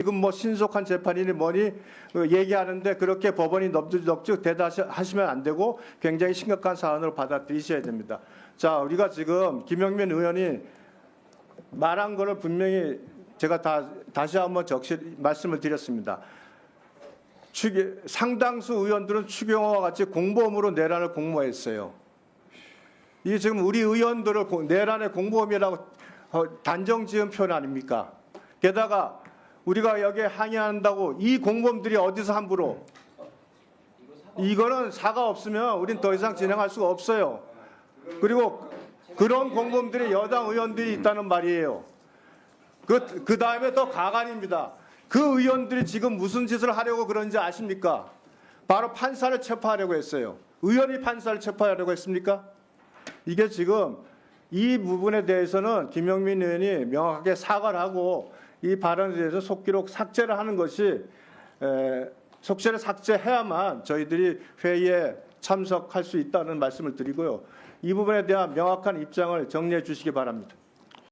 지금 뭐 신속한 재판이니 뭐니 어, 얘기하는데 그렇게 법원이 넙죽넙죽 대답하시면 안 되고 굉장히 심각한 사안으로 받아들이셔야 됩니다. 자, 우리가 지금 김영민 의원이 말한 거를 분명히 제가 다 다시 한번 적시 말씀을 드렸습니다. 추기, 상당수 의원들은 추경호와 같이 공범으로 내란을 공모했어요. 이게 지금 우리 의원들을 고- 내란의 공범이라고 어, 단정 지은 표현 아닙니까? 게다가 우리가 여기에 항의한다고 이 공범들이 어디서 함부로 이거는 사과 없으면 우린 더 이상 진행할 수가 없어요. 그리고 그런 공범들이 여당 의원들이 있다는 말이에요. 그, 그 다음에 더 가관입니다. 그 의원들이 지금 무슨 짓을 하려고 그런지 아십니까? 바로 판사를 체포하려고 했어요. 의원이 판사를 체포하려고 했습니까? 이게 지금 이 부분에 대해서는 김영민 의원이 명확하게 사과를 하고 이 발언에 대해서 속기록 삭제를 하는 것이 에, 속죄를 삭제해야만 저희들이 회의에 참석할 수 있다는 말씀을 드리고요. 이 부분에 대한 명확한 입장을 정리해 주시기 바랍니다.